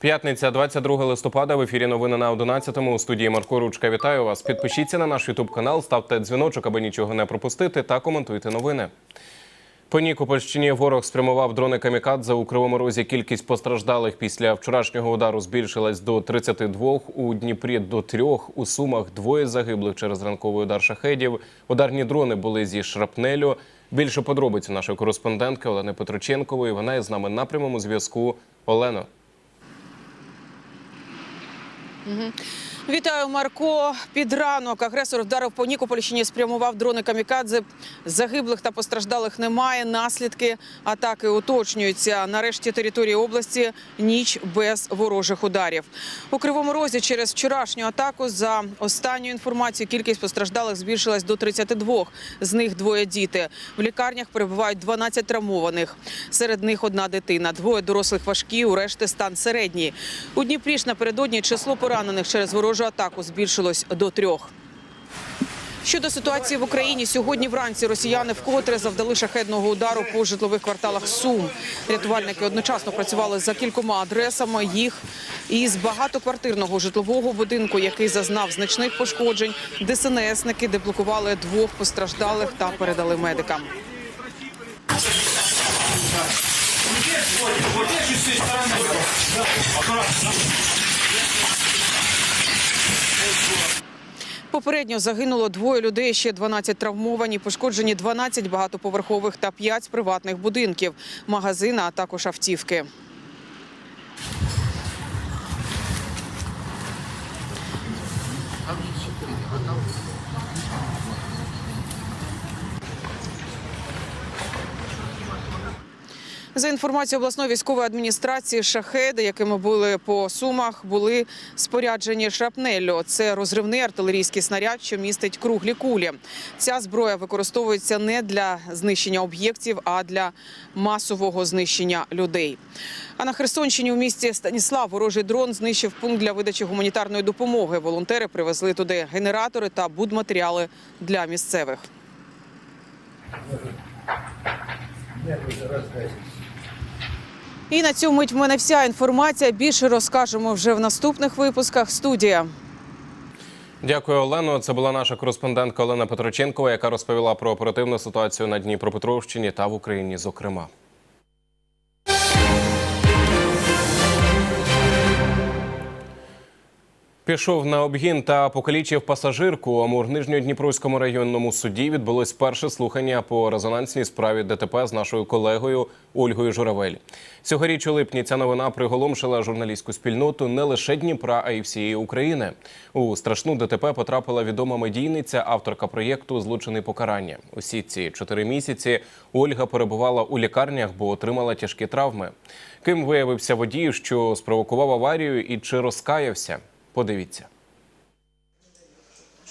П'ятниця, 22 листопада. В ефірі новини на 11-му. У студії Марко Ручка. Вітаю вас. Підпишіться на наш Ютуб канал, ставте дзвіночок, аби нічого не пропустити, та коментуйте новини. По Нікопольщині ворог спрямував дрони камікадзе у Кривому Розі. Кількість постраждалих після вчорашнього удару збільшилась до 32, у Дніпрі до трьох, у Сумах двоє загиблих через ранковий удар шахедів. Ударні дрони були зі шрапнелю. Більше подробиць у нашої кореспондентки Олени Петроченкової. Вона є з нами на прямому зв'язку. Олено. Mm-hmm. Вітаю, Марко. Під ранок агресор вдарив по Нікопольщині, спрямував дрони камікадзе. Загиблих та постраждалих немає. Наслідки атаки уточнюються. Нарешті території області ніч без ворожих ударів. У Кривому Розі через вчорашню атаку за останню інформацію кількість постраждалих збільшилась до 32. З них двоє діти. В лікарнях перебувають 12 травмованих. Серед них одна дитина. Двоє дорослих важкі, у решти стан середній. У Дніпрі напередодні число поранених через ворожу атаку збільшилось до трьох. Щодо ситуації в Україні, сьогодні вранці росіяни вкотре завдали шахедного удару по житлових кварталах Сум. Рятувальники одночасно працювали за кількома адресами їх із багатоквартирного житлового будинку, який зазнав значних пошкоджень. ДСНСники деблокували двох постраждалих та передали медикам. Попередньо загинуло двоє людей, ще 12 травмовані, пошкоджені 12 багатоповерхових та 5 приватних будинків, магазина, а також автівки. За інформацією обласної військової адміністрації, шахеди, якими були по сумах, були споряджені шрапнеллю. Це розривний артилерійський снаряд, що містить круглі кулі. Ця зброя використовується не для знищення об'єктів, а для масового знищення людей. А на Херсонщині у місті Станіслав ворожий дрон знищив пункт для видачі гуманітарної допомоги. Волонтери привезли туди генератори та будматеріали для місцевих. І на цю мить в мене вся інформація. Більше розкажемо вже в наступних випусках. Студія. Дякую, Олено. Це була наша кореспондентка Олена Петроченкова, яка розповіла про оперативну ситуацію на Дніпропетровщині та в Україні, зокрема. Пішов на обгін та покалічив пасажирку. У Амур-Нижньодніпровському районному суді відбулось перше слухання по резонансній справі ДТП з нашою колегою Ольгою Журавель. Цьогоріч у липні ця новина приголомшила журналістську спільноту не лише Дніпра, а й всієї України. У страшну ДТП потрапила відома медійниця, авторка проєкту Злочини покарання. Усі ці чотири місяці Ольга перебувала у лікарнях, бо отримала тяжкі травми. Ким виявився водій, що спровокував аварію, і чи розкаявся? Подивіться.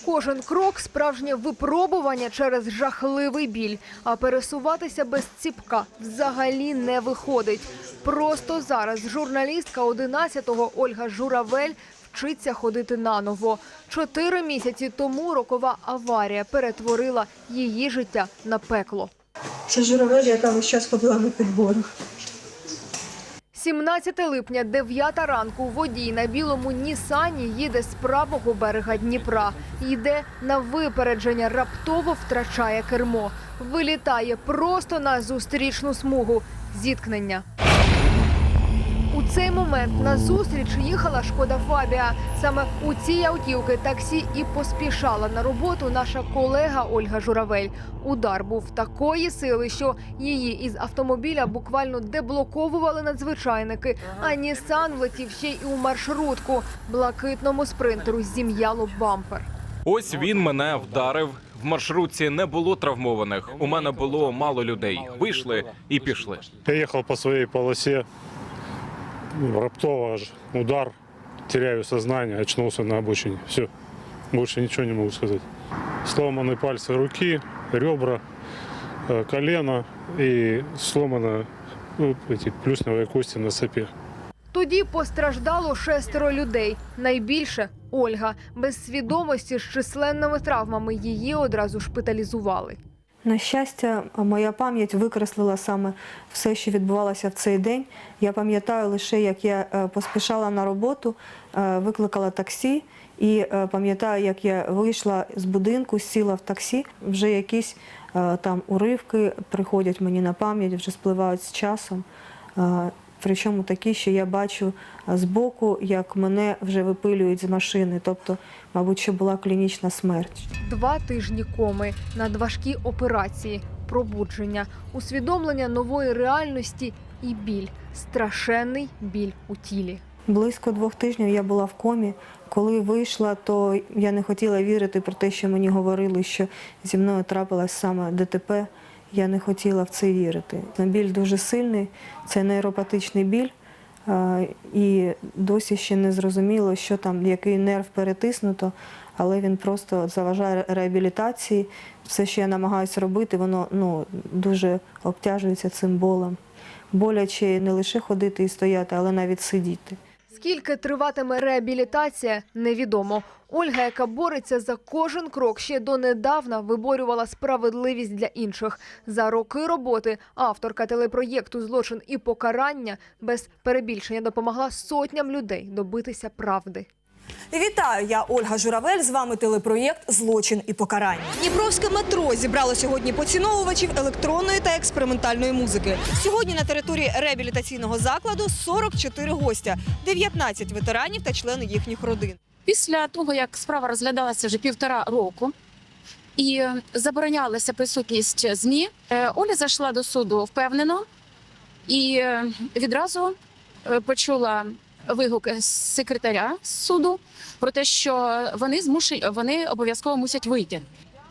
Кожен крок справжнє випробування через жахливий біль. А пересуватися без ціпка взагалі не виходить. Просто зараз журналістка 11-го Ольга Журавель вчиться ходити наново. Чотири місяці тому рокова аварія перетворила її життя на пекло. Це журавель, яка весь час ходила на підборах. 17 липня, 9 ранку, водій на білому Нісані їде з правого берега Дніпра. Йде на випередження, раптово втрачає кермо. Вилітає просто на зустрічну смугу. Зіткнення. Цей момент на зустріч їхала шкода Фабія. Саме у цій автівки таксі і поспішала на роботу наша колега Ольга Журавель. Удар був такої сили, що її із автомобіля буквально деблоковували надзвичайники. А Нісан влетів ще й у маршрутку. Блакитному спринтеру зім'яло бампер. Ось він мене вдарив. В маршрутці не було травмованих. У мене було мало людей. Вийшли і пішли. Я ехал по своей полосе, ну, раптово аж удар, теряю сознание, очнулся на обочине. Все, больше ничего не могу сказать. Сломаны пальцы руки, ребра, э, колено и сломаны ну, эти плюсневые кости на сапе. Тоді постраждало шестеро людей. Найбільше Ольга без свідомості з численними травмами її одразу шпиталізували. На щастя, моя пам'ять викреслила саме все, що відбувалося в цей день. Я пам'ятаю лише, як я е, поспішала на роботу, е, викликала таксі, і е, пам'ятаю, як я вийшла з будинку, сіла в таксі. Вже якісь там уривки приходять мені на пам'ять, вже спливають з часом. Причому такі, що я бачу збоку, як мене вже випилюють з машини. Тобто, мабуть, що була клінічна смерть. Два тижні коми, надважкі операції, пробудження, усвідомлення нової реальності і біль, страшенний біль у тілі. Близько двох тижнів я була в комі. Коли вийшла, то я не хотіла вірити про те, що мені говорили, що зі мною трапилось саме ДТП. Я не хотіла в це вірити. Біль дуже сильний, це нейропатичний біль. І досі ще не зрозуміло, що там, який нерв перетиснуто, але він просто заважає реабілітації. Все, що я намагаюся робити, воно ну, дуже обтяжується цим болем. Боляче не лише ходити і стояти, але навіть сидіти. Скільки триватиме реабілітація, невідомо. Ольга, яка бореться за кожен крок, ще донедавна виборювала справедливість для інших. За роки роботи авторка телепроєкту Злочин і покарання без перебільшення допомогла сотням людей добитися правди. Вітаю, я Ольга Журавель. З вами телепроєкт Злочин і покарання. Дніпровське метро зібрало сьогодні поціновувачів електронної та експериментальної музики. Сьогодні на території реабілітаційного закладу 44 гостя, 19 ветеранів та члени їхніх родин. Після того, як справа розглядалася вже півтора року і заборонялася присутність ЗМІ, е, Оля зайшла до суду впевнено і е, відразу е, почула вигук секретаря суду про те, що вони змушені, вони обов'язково мусять вийти.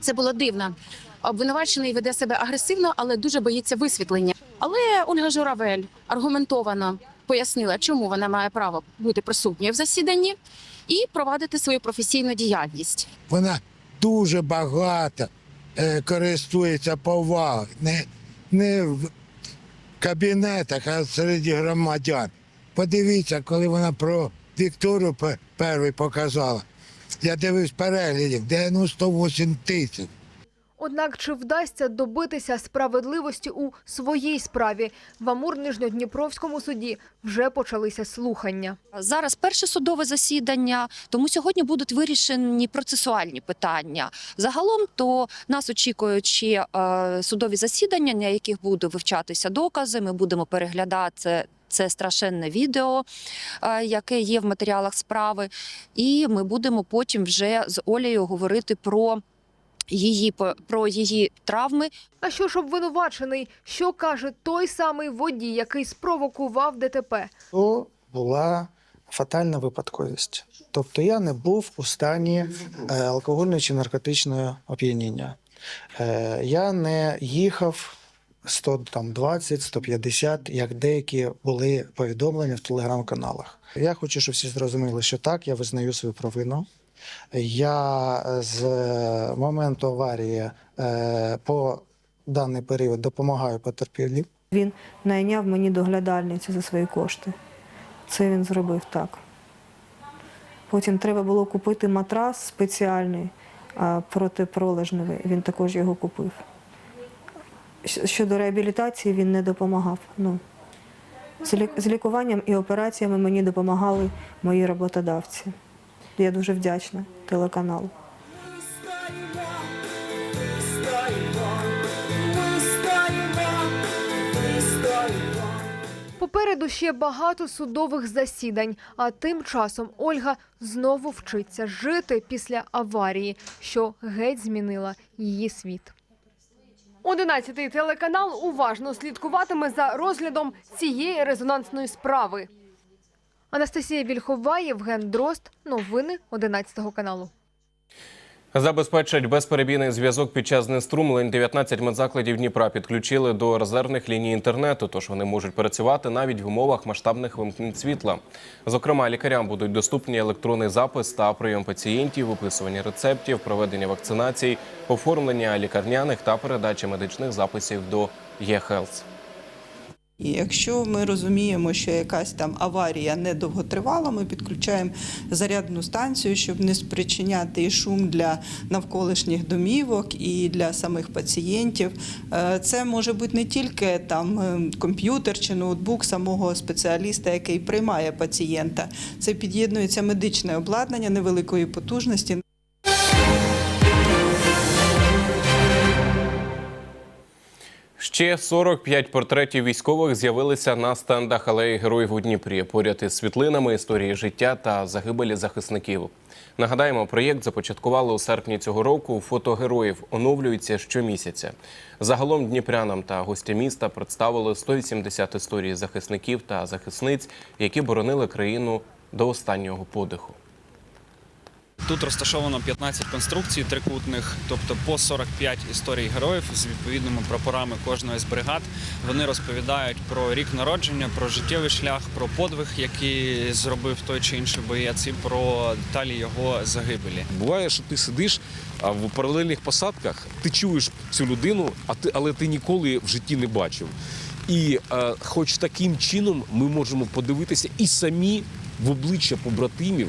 Це було дивно. Обвинувачений веде себе агресивно, але дуже боїться висвітлення. Але Ольга Журавель аргументовано пояснила, чому вона має право бути присутньою в засіданні і провадити свою професійну діяльність. вона дуже багато е, користується повагою. Не, не в кабінетах, а серед громадян. Подивіться, коли вона про Вікторію перший показала. Я дивився переглядів 98 тисяч. Однак чи вдасться добитися справедливості у своїй справі? В Амур-Нижньодніпровському суді вже почалися слухання. Зараз перше судове засідання, тому сьогодні будуть вирішені процесуальні питання. Загалом то нас очікують ще е, судові засідання, на яких будуть вивчатися докази. Ми будемо переглядати. Це страшенне відео, е, яке є в матеріалах справи, і ми будемо потім вже з Олею говорити про її по- про її травми, А що ж обвинувачений? Що каже той самий водій, який спровокував ДТП? то була фатальна випадковість. Тобто я не був у стані е, алкогольного чи наркотичного оп'яніння. Е, я не їхав 120, 150, як деякі були повідомлення в телеграм-каналах. Я хочу, щоб всі зрозуміли, що так, я визнаю свою провину. Я е, з моменту аварії е, по даний період допомагаю потерпілим. Він найняв мені доглядальницю за свої кошти. Це він зробив так. Потім треба було купити матрас спеціальний протипролежневий. Він також його купив. Щодо реабілітації він не допомагав. Ну, з лікуванням і операціями мені допомагали мої роботодавці. Я дуже вдячна телеканалу. Попереду ще багато судових засідань. А тим часом Ольга знову вчиться жити після аварії, що геть змінила її світ. Одинадцятий телеканал уважно слідкуватиме за розглядом цієї резонансної справи. Анастасія Вільхова, Євген Дрозд. Новини 11 каналу. Забезпечать безперебійний зв'язок під час знеструмлень 19 медзакладів Дніпра підключили до резервних ліній інтернету, тож вони можуть працювати навіть в умовах масштабних вимкнень світла. Зокрема, лікарям будуть доступні електронний запис та прийом пацієнтів, виписування рецептів, проведення вакцинацій, оформлення лікарняних та передача медичних записів до ЄХЕЛС. І якщо ми розуміємо, що якась там аварія недовготривала, ми підключаємо зарядну станцію, щоб не спричиняти шум для навколишніх домівок і для самих пацієнтів. Е, Це може бути не тільки там е, комп'ютер чи ноутбук самого спеціаліста, який приймає пацієнта. Це під'єднується медичне обладнання невеликої потужності. Ще 45 портретів військових з'явилися на стендах алеї героїв у Дніпрі. Поряд із світлинами історії життя та загибелі захисників. Нагадаємо, проєкт започаткували у серпні цього року. Фото героїв оновлюються щомісяця. Загалом дніпрянам та гостям міста представили 180 історій захисників та захисниць, які боронили країну до останнього подиху. Тут розташовано 15 конструкцій трикутних, тобто по 45 історій героїв з відповідними прапорами кожної з бригад. Вони розповідають про рік народження, про життєвий шлях, про подвиг, який зробив той чи інший боєць, і про деталі його загибелі. Буває, що ти сидиш в паралельних посадках, ти чуєш цю людину, а ти, але ти ніколи в житті не бачив. І е, хоч таким чином ми можемо подивитися і самі в обличчя побратимів.